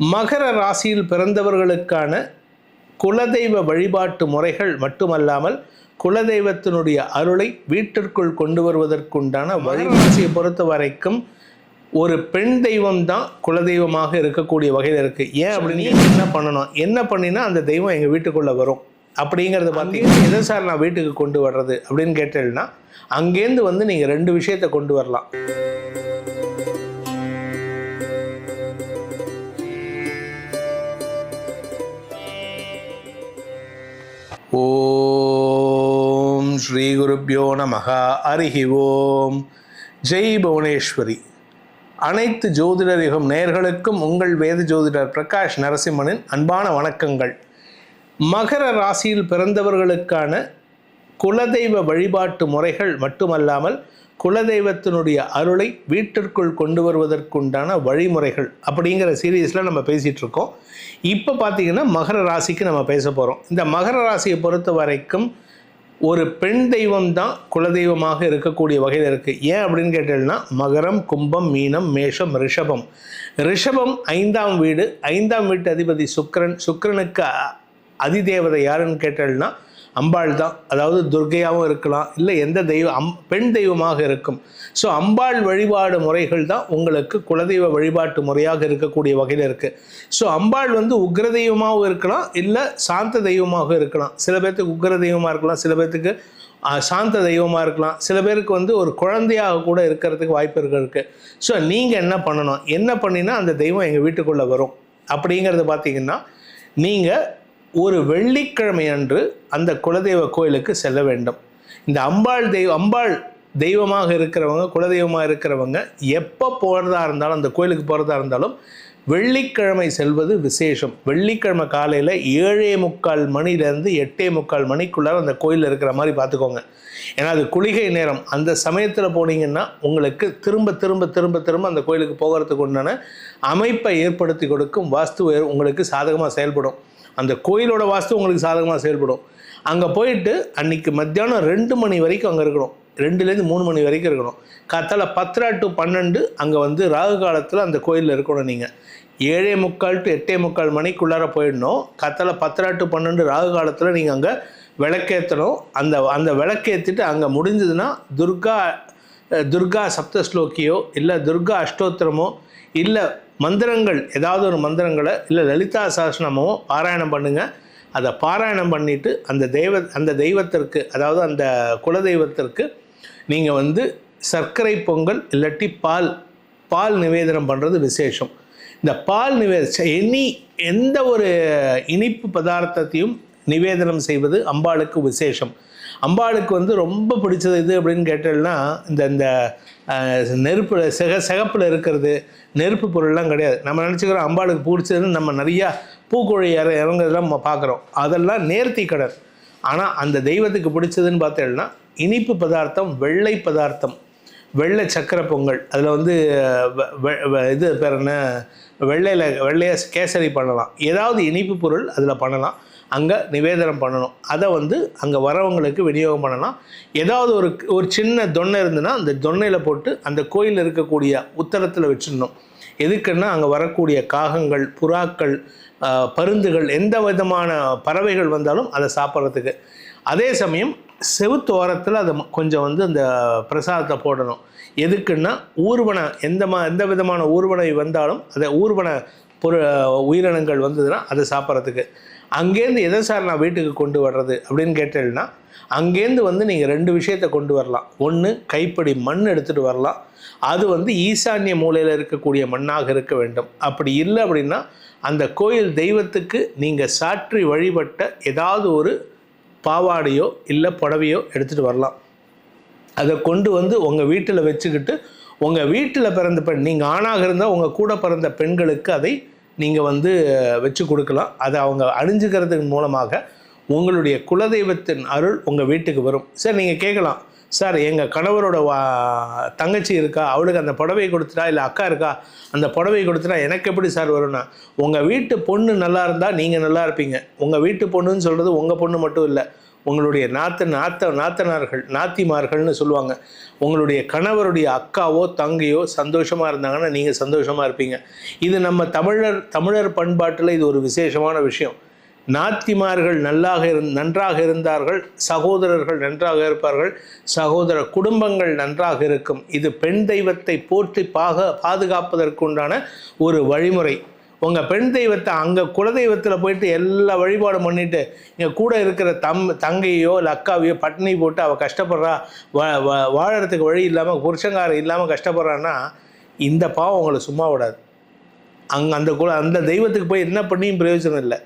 மகர ராசியில் பிறந்தவர்களுக்கான குலதெய்வ வழிபாட்டு முறைகள் மட்டுமல்லாமல் குலதெய்வத்தினுடைய அருளை வீட்டிற்குள் கொண்டு வருவதற்குண்டான வழிபாசியை பொறுத்த வரைக்கும் ஒரு பெண் தெய்வம் தான் குலதெய்வமாக இருக்கக்கூடிய வகையில் இருக்குது ஏன் அப்படின்னு என்ன பண்ணணும்? என்ன பண்ணினா அந்த தெய்வம் எங்கள் வீட்டுக்குள்ளே வரும். அப்படிங்கிறத பார்த்தீங்கன்னா எதை சார் நான் வீட்டுக்கு கொண்டு வர்றது அப்படின்னு கேட்டேன்னா அங்கேருந்து வந்து நீங்கள் ரெண்டு விஷயத்தை கொண்டு வரலாம். ஓம் ஸ்ரீ குருப்பியோ நமகா அருகி ஓம். ஜெய் புவனேஸ்வரி. அனைத்து ஜோதிடர் யுகம் நேர்களுக்கும் உங்கள் வேத ஜோதிடர் பிரகாஷ் நரசிம்மனின் அன்பான வணக்கங்கள். மகர ராசியில் பிறந்தவர்களுக்கான குலதெய்வ வழிபாட்டு முறைகள் மட்டுமல்லாமல் குலதெய்வத்தினுடைய அருளை வீட்டிற்குள் கொண்டு வருவதற்குண்டான வழிமுறைகள் அப்படிங்கிற சீரீஸில் நம்ம பேசிகிட்டு இருக்கோம். இப்போ பார்த்திங்கன்னா மகர ராசிக்கு நம்ம பேச போகிறோம் இந்த மகர ராசியை பொறுத்த வரைக்கும் ஒரு பெண் தெய்வம் தான் குலதெய்வமாக இருக்கக்கூடிய வகையில் இருக்குது ஏன் அப்படின்னு கேட்டீங்கன்னா மகரம் கும்பம் மீனம் மேஷம் ரிஷபம். ரிஷபம் ஐந்தாம் வீடு ஐந்தாம் வீட்டு அதிபதி சுக்கரன். சுக்கரனுக்கு அதிதேவதை யாருன்னு கேட்டீங்கன்னா அம்பாள் தான். அதாவது துர்க்கையாகவும் இருக்கலாம். இல்லை எந்த தெய்வம் அம் பெண் தெய்வமாக இருக்கும். ஸோ அம்பாள் வழிபாடு முறைகள் தான் உங்களுக்கு குலதெய்வ வழிபாட்டு முறையாக இருக்கக்கூடிய வகையில் இருக்குது ஸோ அம்பாள் வந்து உக்ர தெய்வமாகவும் இருக்கலாம். இல்லை சாந்த தெய்வமாக இருக்கலாம். சில பேர்த்துக்கு உக்ர தெய்வமாக இருக்கலாம். சில பேர்த்துக்கு சாந்த தெய்வமாக இருக்கலாம். சில பேருக்கு வந்து ஒரு குழந்தையாக கூட இருக்கிறதுக்கு வாய்ப்பு இருக்குது ஸோ நீங்கள் என்ன பண்ணணும்? என்ன பண்ணினா அந்த தெய்வம் எங்கள் வீட்டுக்குள்ளே வரும். அப்படிங்கிறது பார்த்தீங்கன்னா நீங்கள் ஒரு வெள்ளிக்கிழமை அன்று அந்த குலதெய்வ கோயிலுக்கு செல்ல வேண்டும். இந்த அம்பாள் தெய்வ அம்பாள் தெய்வமாக இருக்கிறவங்க குலதெய்வமாக இருக்கிறவங்க எப்போ போகிறதா இருந்தாலும் அந்த கோயிலுக்கு போகிறதா இருந்தாலும் வெள்ளிக்கிழமை செல்வது விசேஷம். வெள்ளிக்கிழமை காலையில் ஏழே முக்கால் மணிலேருந்து எட்டே முக்கால் மணிக்குள்ளார அந்த கோயிலில் இருக்கிற மாதிரி பார்த்துக்கோங்க ஏன்னா அது குளிகை நேரம். அந்த சமயத்தில் போனீங்கன்னா உங்களுக்கு திரும்ப திரும்ப திரும்ப திரும்ப அந்த கோயிலுக்கு போகிறதுக்கு உண்டான அமைப்பை ஏற்படுத்தி கொடுக்கும் வாஸ்து உங்களுக்கு சாதகமாக செயல்படும். அந்த கோயிலோட வாஸ்து உங்களுக்கு சாதகமாக செயல்படும். அங்கே போயிட்டு அன்றைக்கி மத்தியானம் ரெண்டு மணி வரைக்கும் அங்கே இருக்கணும். ரெண்டுலேருந்து மூணு மணி வரைக்கும் இருக்கணும். காத்தால பத்தரை டு பன்னெண்டு அங்கே வந்து ராகு காலத்தில் அந்த கோயிலில் இருக்கணும் நீங்கள் ஏழே முக்கால் டு எட்டே முக்கால் மணிக்குள்ளார போயிடணும். காத்தால பத்தரை டு பன்னெண்டு ராகு காலத்தில் நீங்கள் அங்கே விளக்கேற்றணும் அந்த அந்த விளக்கேற்றிட்டு அங்கே முடிஞ்சதுன்னா துர்கா துர்கா சப்தஸ்லோக்கியோ இல்லை துர்கா அஷ்டோத்திரமோ இல்லை மந்திரங்கள் ஏதாவது ஒரு மந்திரங்களை இல்லை லலிதா சஹஸ்ரநாமமோ பாராயணம் பண்ணுங்கள் அதை பாராயணம் பண்ணிவிட்டு அந்த தெய்வ அந்த தெய்வத்திற்கு அதாவது அந்த குலதெய்வத்திற்கு நீங்கள் வந்து சர்க்கரை பொங்கல் இல்லாட்டி பால் பால் நிவேதனம் பண்ணுறது விசேஷம். இந்த பால் நிவேத எனி எந்த ஒரு இனிப்பு பதார்த்தத்தையும் நிவேதனம் செய்வது அம்பாளுக்கு விசேஷம். அம்பாளுக்கு வந்து ரொம்ப பிடிச்சது இது அப்படின்னு கேட்டோம்னா இந்த இந்த நெருப்பில் சிக சிகப்பில் இருக்கிறது நெருப்பு பொருள்லாம் கிடையாது. நம்ம நினச்சிக்கிறோம் அம்பாளுக்கு பிடிச்சதுன்னு நம்ம நிறையா பூக்குழி இற இறங்குறதெல்லாம் நம்ம பார்க்குறோம். அதெல்லாம் நேர்த்தி கடன். ஆனால் அந்த தெய்வத்துக்கு பிடிச்சதுன்னு பார்த்தோம்னா இனிப்பு பதார்த்தம் வெள்ளை பதார்த்தம் வெள்ளை சக்கரை பொங்கல். அதில் வந்து வெ- இது பேர் என்ன? வெள்ளையில் வெள்ளையாக கேசரி பண்ணலாம். ஏதாவது இனிப்பு பொருள் அதில் பண்ணலாம். அங்கே நிவேதனம் பண்ணணும். அதை வந்து அங்கே வரவங்களுக்கு விநியோகம் பண்ணலாம். ஏதாவது ஒரு ஒரு சின்ன தொன்னை இருந்ததுன்னா அந்த தொன்னையில் போட்டு அந்த கோயிலில் இருக்கக்கூடிய உத்தரத்தில் வச்சிடணும். எதுக்குன்னா அங்கே வரக்கூடிய காகங்கள் புறாக்கள் பருந்துகள் எந்த விதமான பறவைகள் வந்தாலும் அதை சாப்பிட்றதுக்கு. அதே சமயம் செவுத்து ஓரத்தில் அதை கொஞ்சம் வந்து அந்த பிரசாதத்தை போடணும். எதுக்குன்னா ஊர்வன எந்த மா எந்த விதமான ஊர்வனை வந்தாலும் அதை ஊர்வன பொரு உயிரினங்கள் வந்ததுன்னா அதை சாப்பிட்றதுக்கு. அங்கேருந்து எதை சார் நான் வீட்டுக்கு கொண்டு வர்றது அப்படின்னு கேட்டேன்னா அங்கேருந்து வந்து நீங்கள் ரெண்டு விஷயத்தை கொண்டு வரலாம். ஒன்று கைப்படி மண் எடுத்துகிட்டு வரலாம். அது வந்து ஈசான்ய மூலையில் இருக்கக்கூடிய மண்ணாக இருக்க வேண்டும். அப்படி இல்லை அப்படின்னா அந்த கோயில் தெய்வத்துக்கு நீங்கள் சாற்றி வழிபட்ட ஏதாவது ஒரு பாவாடையோ இல்லை புடவையோ எடுத்துகிட்டு வரலாம். அதை கொண்டு வந்து உங்கள் வீட்டில் வச்சுக்கிட்டு உங்கள் வீட்டில் பிறந்த பெண் நீங்கள் ஆணாக இருந்தால் உங்கள் கூட பிறந்த பெண்களுக்கு அதை நீங்கள் வந்து வச்சு கொடுக்கலாம். அதை அவங்க அணிஞ்சுக்கிறதுக்கு மூலமாக உங்களுடைய குலதெய்வத்தின் அருள் உங்கள் வீட்டுக்கு வரும். சார் நீங்கள் கேட்கலாம். சார் எங்கள் கணவரோட வா தங்கச்சி இருக்கா? அவளுக்கு அந்த புடவை கொடுத்துட்டா? இல்லை அக்கா இருக்கா? அந்த புடவை கொடுத்துட்டா? எனக்கு எப்படி சார் வரும்னா உங்கள் வீட்டு பொண்ணு நல்லா இருந்தால் நீங்கள் நல்லா இருப்பீங்க. உங்கள் வீட்டு பொண்ணுன்னு சொல்கிறது உங்கள் பொண்ணு மட்டும் இல்லை. உங்களுடைய நாத்த நாத்த நாத்தனார்கள் நாத்திமார்கள்னு சொல்லுவாங்க. உங்களுடைய கணவருடைய அக்காவோ தங்கையோ சந்தோஷமாக இருந்தாங்கன்னா நீங்கள் சந்தோஷமாக இருப்பீங்க. இது நம்ம தமிழர் தமிழர் பண்பாட்டில் இது ஒரு விசேஷமான விஷயம். நாத்திமார்கள் நல்லாக இருந் நன்றாக இருந்தார்கள் சகோதரர்கள் நன்றாக இருப்பார்கள் சகோதர குடும்பங்கள் நன்றாக இருக்கும். இது பெண் தெய்வத்தை போற்றி பாக பாதுகாப்பதற்குண்டான ஒரு வழிமுறை. உங்கள் பெண் தெய்வத்தை அங்கே குலதெய்வத்தில் போயிட்டு எல்லா வழிபாடும் பண்ணிவிட்டு இங்கே கூட இருக்கிற தம் தங்கையோ இல்லை அக்காவையோ பட்டினி போட்டு அவள் கஷ்டப்படுறா வா வா- வாழறதுக்கு வழி இல்லாமல் புருஷங்காரம் இல்லாமல் கஷ்டப்படுறான்னா இந்த பாவம் உங்களை சும்மா விடாது. அங்கே அந்த குல அந்த தெய்வத்துக்கு போய் என்ன பண்ணியும் பிரயோஜனம் இல்லை.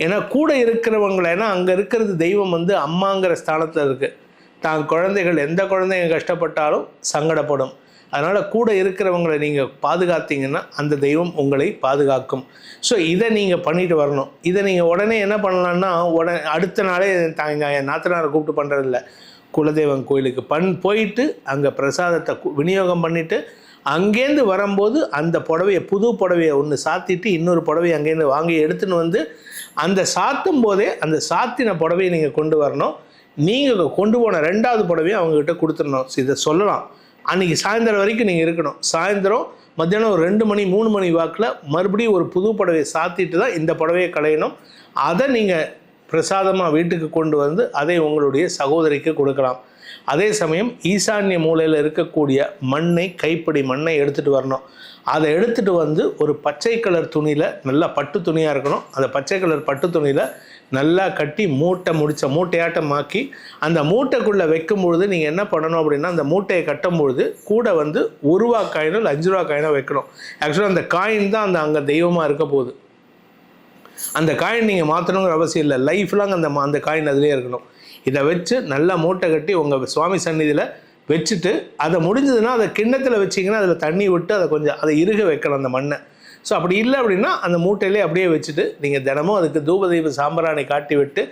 ஏன்னா கூட இருக்கிறவங்கள ஏன்னா அங்கே இருக்கிறது தெய்வம் வந்து அம்மாங்கிற ஸ்தானத்தில் இருக்குது தான் குழந்தைகள் எந்த குழந்தைங்க கஷ்டப்பட்டாலும் சங்கடப்படும். அதனால் கூட இருக்கிறவங்களை நீங்கள் பாதுகாத்தீங்கன்னா அந்த தெய்வம் உங்களை பாதுகாக்கும். ஸோ இதை நீங்கள் பண்ணிட்டு வரணும். இதை நீங்கள் உடனே என்ன பண்ணலான்னா உடனே அடுத்த நாளே தாங்க என் நாத்தனாரை கூப்பிட்டு பண்ணுறதில்ல குலதெய்வம் கோயிலுக்கு பண் போயிட்டு அங்கே பிரசாதத்தை விநியோகம் பண்ணிவிட்டு அங்கேருந்து வரும்போது அந்த புடவையை புது புடவையை ஒன்று சாத்திட்டு இன்னொரு புடவையை அங்கேருந்து வாங்கி எடுத்துன்னு வந்து அந்த சாத்தும் போதே அந்த சாத்தின புடவையை நீங்கள் கொண்டு வரணும். நீங்கள் கொண்டு போன ரெண்டாவது புடவையும் அவங்கக்கிட்ட கொடுத்துடணும். இதை சொல்லலாம். அன்றைக்கி சாயந்தரம் வரைக்கும் நீங்கள் இருக்கணும். சாயந்தரம் மத்தியானம் ஒரு ரெண்டு மணி மூணு மணி வாக்கில் மறுபடியும் ஒரு புது புடவையை சாத்திட்டு தான் இந்த புடவையை களையணும். அதை நீங்கள் பிரசாதமாக வீட்டுக்கு கொண்டு வந்து அதை உங்களுடைய சகோதரிக்கு கொடுக்கலாம். அதே சமயம் ஈசான்ய மூலையில் இருக்கக்கூடிய மண்ணை கைப்பிடி மண்ணை எடுத்துகிட்டு வரணும். அதை எடுத்துகிட்டு வந்து ஒரு பச்சை கலர் துணியில் நல்லா பட்டு துணியாக இருக்கணும். அந்த பச்சை கலர் பட்டு துணியில் நல்லா கட்டி மூட்டை முடித்த மூட்டையாட்டமாக்கி அந்த மூட்டைக்குள்ளே வைக்கும் பொழுது நீங்கள் என்ன பண்ணணும் அப்படின்னா அந்த மூட்டையை கட்டும் பொழுது கூட வந்து ஒரு ரூபா காயினோ இல்லை அஞ்சு ரூபா காயினோ வைக்கணும். ஆக்சுவலாக அந்த காயின் தான் அந்த அங்கே தெய்வமாக இருக்க போகுது. அந்த காயின் நீங்கள் மாற்றணுங்கிற அவசியம் இல்லை. லைஃப்லாங் அந்த அந்த காயின் அதுலேயே இருக்கணும். இதை வச்சு நல்லா மூட்டை கட்டி உங்கள் சுவாமி சந்நிதியில் வச்சுட்டு அதை முடிஞ்சதுன்னா அதை கிண்ணத்தில் வச்சிங்கன்னா அதில் தண்ணி விட்டு அதை கொஞ்சம் அதை இறுக வைக்கணும் அந்த மண்ணை. ஸோ அப்படி இல்லை அப்படின்னா அந்த மூட்டையிலே அப்படியே வச்சுட்டு நீங்கள் தினமும் அதுக்கு தூபதீப சாம்பிராணி காட்டி விட்டு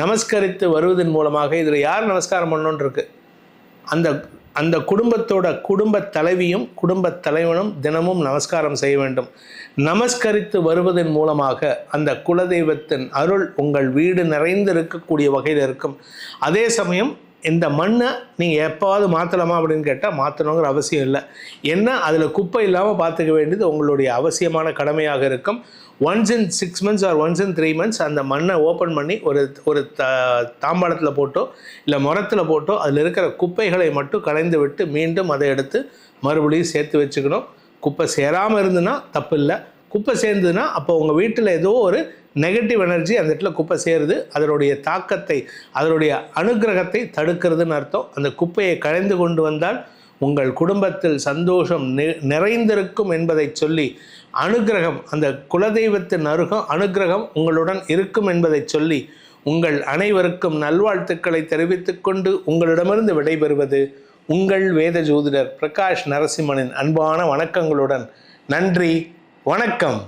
நமஸ்கரித்து வருவதன் மூலமாக இதில் யார் நமஸ்காரம் பண்ணணுன்னு இருக்கு அந்த அந்த குடும்பத்தோட குடும்ப தலைவியும் குடும்ப தலைவனும் தினமும் நமஸ்காரம் செய்ய வேண்டும். நமஸ்கரித்து வருவதன் மூலமாக அந்த குலதெய்வத்தின் அருள் உங்கள் வீடு நிறைந்து இருக்கக்கூடிய வகையில் இருக்கும். அதே சமயம் இந்த மண்ணை நீங்கள் எப்போவாவது மாற்றலாமா அப்படின்னு கேட்டால் மாற்றணுங்கிற அவசியம் இல்லை. என்ன? அதில் குப்பை இல்லாமல் பார்த்துக்க வேண்டியது உங்களுடைய அவசியமான கடமையாக இருக்கும். Once in six months or once in three months அந்த மண்ணை ஓப்பன் பண்ணி ஒரு ஒரு த தாம்பாளத்தில் போட்டோ இல்லை முரத்தில் போட்டோ அதில் இருக்கிற குப்பைகளை மட்டும் கலைந்து விட்டு மீண்டும் அதை எடுத்து மறுபடியும் சேர்த்து வச்சுக்கணும். குப்பை சேராமல் இருந்துன்னா தப்பு இல்லை குப்பை சேர்ந்ததுன்னா அப்போ உங்கள் வீட்டில் ஏதோ ஒரு நெகட்டிவ் எனர்ஜி அந்த இடத்துல குப்பை சேருது. அதனுடைய தாக்கத்தை அதனுடைய அனுக்கிரகத்தை தடுக்கிறதுன்னு அர்த்தம். அந்த குப்பையை கலைந்து கொண்டு வந்தால் உங்கள் குடும்பத்தில் சந்தோஷம் நிறைந்திருக்கும் என்பதை சொல்லி அனுக்கிரகம் அந்த குலதெய்வத்தின் அருகம் அனுக்கிரகம் உங்களுடன் இருக்கும் என்பதை சொல்லி உங்கள் அனைவருக்கும் நல்வாழ்த்துக்களை தெரிவித்துக்கொண்டு உங்களிடமிருந்து விடைபெறுவது உங்கள் வேத ஜோதிடர் பிரகாஷ் நரசிம்மனின் அன்பான வணக்கங்களுடன் நன்றி வணக்கம்.